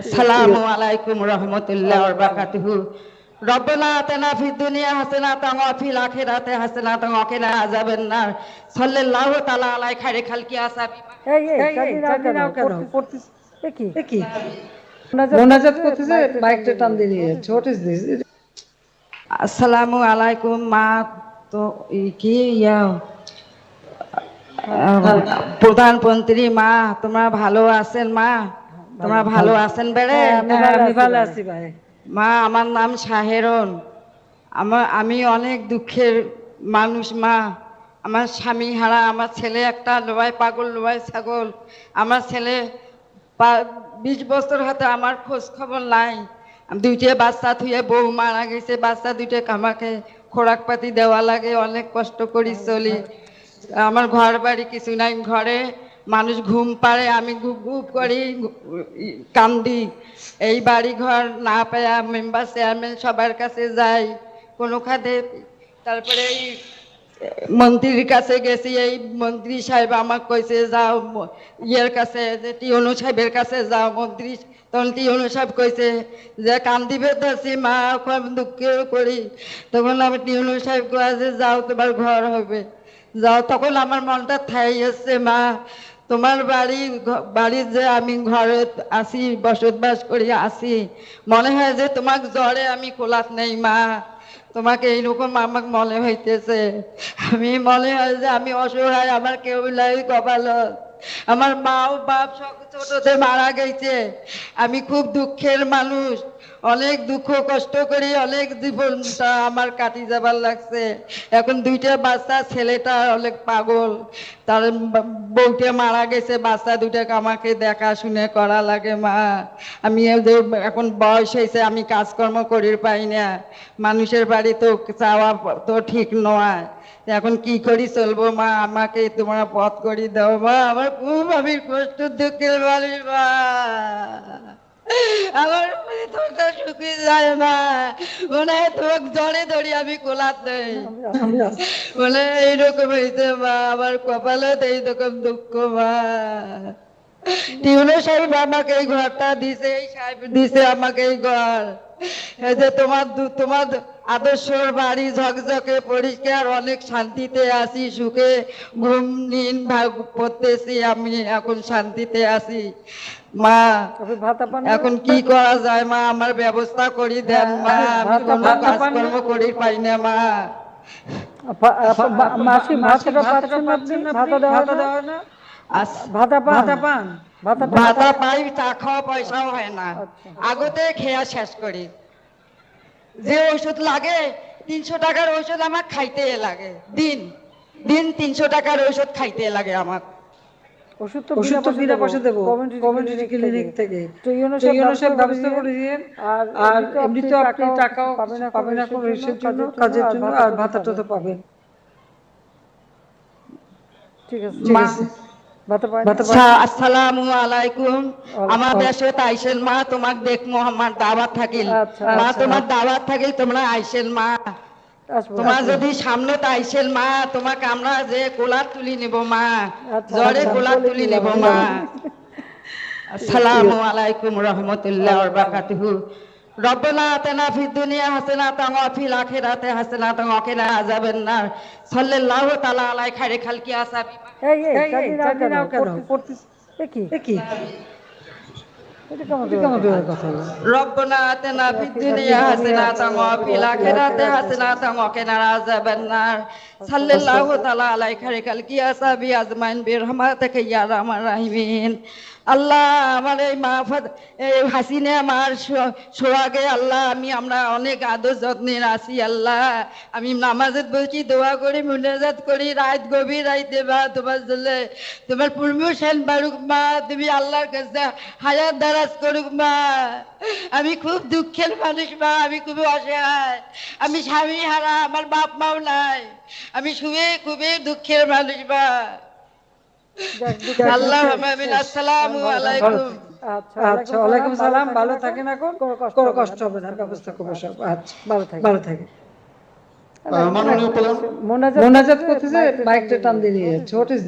আসসালামু আলাইকুম রহমতুল্লাহ বারাকাতুহু রব্বানা আতানা ফিদ দুনিয়া হাসানাতান ওয়া ফিল আখিরাতি হাসানাতান ওয়া কিনা আযাবান নার সাল্লাল্লাহু তাআলা আলাই খাইরি খালকি আসাবি এই এই চাবি নাও কেন? এ কি? এ কি? মোনাজাত করতেছে, বাইকটা টান দিয়ে নিয়ে যাচ্ছে। হোয়াট ইজ দিস আসসালামু আলাইকুম মা তো ই কি ইয়া? প্রধানমন্ত্রী মা তোমরা ভালো আছেন মা? তোমরা ভালো। আছেন বেড়ে? হ্যাঁ, আমি ভালো আছি ভাই। মা আমার নাম শাহেরন। আমার আমি অনেক দুঃখের মানুষ মা। আমার স্বামী হারা আমার ছেলে একটা লোয়াই পাগল লোয়াই ছাগল। আমার ছেলে বিশ বছর হতে আমার খোঁজ খবর নাই দুইটা বাচ্চা থুয়ে বউ মারা গেছে বাচ্চা দুইটা আমাকে খোরাক পাতি দেওয়া লাগে অনেক কষ্ট করি চলি। আমার ঘর বাড়ি কিছু নাই ঘরে মানুষ ঘুম পাড়ে, আমি গুপ গুপ করি, কান্দি। এই বাড়ি ঘর না পায়া মেম্বার চেয়ারম্যান সবার কাছে যাই, কোনো খাতে তারপরে এই মন্ত্রীর কাছে গেছি, এই মন্ত্রী সাহেব আমাকে কইছে, যাও ইয়ের কাছে, যে টিউনু সাহেবের কাছে যাও। মন্ত্রী তখন টিউনু সাহেব কইছে যে, কান্দিবে ধরছি মা খুব দুঃখ করি। তখন আমি টিউনু সাহেব কয়ে যে যাও, তোমার ঘর হবে। যাও, তখন আমার মনটা থাই এসছে মা তোমার বাড়ি বাড়ির যে আমি ঘরে আসি বসবাস করি আসি মনে হয় যে তোমার জ্বরে আমি কোলাত নেই, মা। তোমাকে এইরকম আমাকে মনে হইতেছে। আমি মনে হয় যে আমি অসহায়, আমার কেউ নাই কপালত। আমার মা ও বাপ সব ছোটতে মারা গেছে। আমি খুব দুঃখের মানুষ। অনেক দুঃখ, কষ্ট করি, অনেক জীবনটা আমার কাটি যাবার লাগছে। এখন দুইটা বাচ্চা, ছেলেটা অনেক পাগল। তার বউটা মারা গেছে, বাচ্চা দুটাকে আমাকে দেখাশুনে করা লাগে, মা। আমি এখন বয়স হয়েছে, আমি কাজকর্ম করি পাই না। মানুষের বাড়ি তো চাওয়া তো ঠিক নয়। এখন কি করি চলবো, মা? আমাকে তোমরা পথ করি দাও, মা। আমার খুব আমি কষ্ট, দুঃখের বাড়ি, মা। আমার মানে যায় মনে হয় আমি এইরকম হয়েছে মা, আমার কপালে এইরকম দুঃখ মা। টিউনে সাহেব আমাকে এই ঘরটা দিছে, এই সাহেব দিছে আমাকে এই ঘর। এই যে তোমার তোমার আদর্শর বাড়ি ঝকঝকে পরিষ্কার অনেক শান্তিতে আছি সুখে। ঘুম নিন ভাগ করতেছি আমি এখন শান্তিতে আছি। মা এখন কি করা যায়? মা আমার ব্যবস্থা করি দেন মা। আমি কোনো কাজকর্ম করি পাই না মা। মাসি ভাতাটা পাচ্ছেন আপনি? ভাতা দেওয়া না? দেওয়া না? আস- ভাতা পান ভাতা পান ভাতা ভাতা পাই চা খাওয়া পয়সাও হয় না। আচ্ছা। আগতে খেয়া শেষ করি। যে ওষুধ লাগে তিনশো টাকার ওষুধ আমার খাইতে লাগে। দিন দিন তিনশো টাকার ওষুধ খাইতে লাগে আমার। ওষুধ তো ওষুধ তো বিনা পয়সা দেবো। কমিউনিটি কমিউনিটি ক্লিনিক থেকে। তো ব্যবস্থা করে দিয়েন। আর আর এমনিতে আপনি টাকাও পাবেন না পাবেন এখন জন্য কাজের জন্য আর ভাতাটা তো পাবেন। ঠিক আছে। আচ্ছা, আসসালামু আলাইকুম। আমার দেশে আইসেন মা তোমাক দেখমো আমার দাওয়াত থাকিল। আচ্ছা, মা আচ্ছা। তোমার দাওয়াত থাকিল তোমরা আইসেন মা। তোমার যদি সামনে তো আইসেন মা তোমাকে আমরা যে কোলার তুলি নিব মা জ্বরে কোলার তুলি নিব মা। আসসালামু আলাইকুম রহমতুল্লাহ বারাকাতুহু। রব্বানা আতানা ফিদ দুনিয়া হাসানাতান ওয়া ফিল আখিরাতি হাসানাতান ওয়া কিনা আযাবান নার। সাল্লাল্লাহু তাআলা আলাইহি খাইরে খালকি এই এই কি দুনিয়া হাসানাতান সাল্লাল্লাহু তাআলা আলাইহি খাইরে খালকি আজমাইন ইয়া রাহিমিন। আল্লাহ আমার এই মা এই হাসিনে আমার সোহাগে আল্লাহ, আমি আমরা অনেক আদর যত্নে আসি আল্লাহ। আমি নামাজত বলছি, দোয়া করি, মুনাজাত করি, রাত গভীর রাইতে বা তোমার জন্য তোমার প্রমোশন বাড়ুক মা, তুমি আল্লাহর কাছে হাজার দারাজ করুক মা। আমি খুব দুঃখের মানুষ মা, আমি খুবই অসহায়। আমি স্বামী হারা, আমার বাপ মাও নাই। আমি শুয়ে খুবই দুঃখের মানুষ মা। আল্লাহ আমিন আসসালামু আলাইকুম। আচ্ছা আচ্ছা ওয়ালাইকুম সালাম ভালো থাকেন এখন? কোনো কষ্ট হবে না। ব্যবস্থা করব সব। আচ্ছা ভালো থাকে ভালো থাকে মোনাজাত করতেছে বাইকটা টান দিয়ে নিয়ে দিস